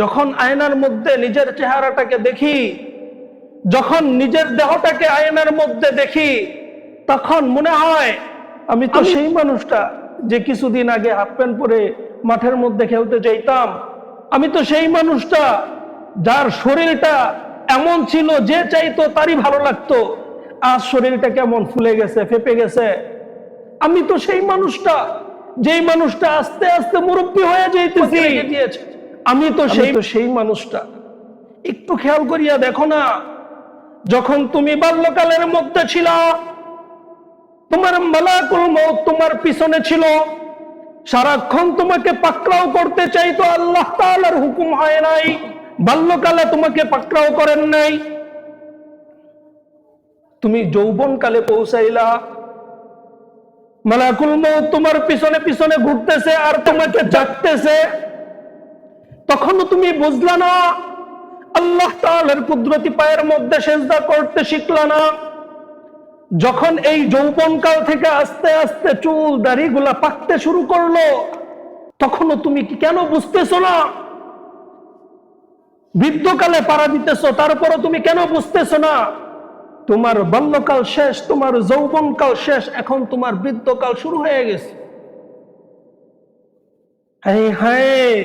যখন আয়নার মধ্যে নিজের চেহারাটাকে দেখি যখন নিজের দেহটাকে আয়নার মধ্যে দেখি তখন মনে হয় আমি তো সেই মানুষটা যে কিছুদিন আগে হাফ প্যান্ট পরে মাঠের মধ্যে খেলতে চাইতাম। আমি তো সেই মানুষটা যার শরীরটা এমন ছিল যে চাইতো তারই ভালো লাগতো। আজ শরীরটা কেমন ফুলে গেছে ফেপে গেছে। আমি তো সেই মানুষটা যেই মানুষটা আস্তে আস্তে মুরব্বী হয়ে যাইতেছি। দিয়েছে? আমি তো সেই তো সেই মানুষটা। একটু খেয়াল করিয়া দেখো না যখন তুমি বাল্যকালের মধ্যে ছিল তোমার মালাকুল মৌত তোমার পিছনে ছিল সারাক্ষণ তোমাকে পাকড়াও করতে চাইতো আল্লাহ তাআলার হুকুম হয় নাই বাল্যকালে তোমাকে পাকড়াও করেন নাই। তুমি যৌবনকালে পৌঁছাইলা মালাকুল মৌত তোমার পিছনে পিছনে ঘুরতেছে আর তোমাকে ডাকতেছে তখনও তুমি বুঝলা না? আল্লাহ তাআলার কুদরতি পায়ের মধ্যে সেজদা করতে শিখলা না? যখন এই যৌবনকাল থেকে আস্তে আস্তে চুল, দাড়িগুলা পাকতে শুরু করল, তখনও তুমি কি কেন বুঝতেছো না? বৃদ্ধকালে পাড়া দিতেছো, তারপরও তুমি কেন বুঝতেছো না? তোমার বাল্যকাল শেষ, তোমার যৌবনকাল শেষ, এখন তোমার বৃদ্ধকাল শুরু হয়ে গেছে। হ্যাঁ হ্যাঁ!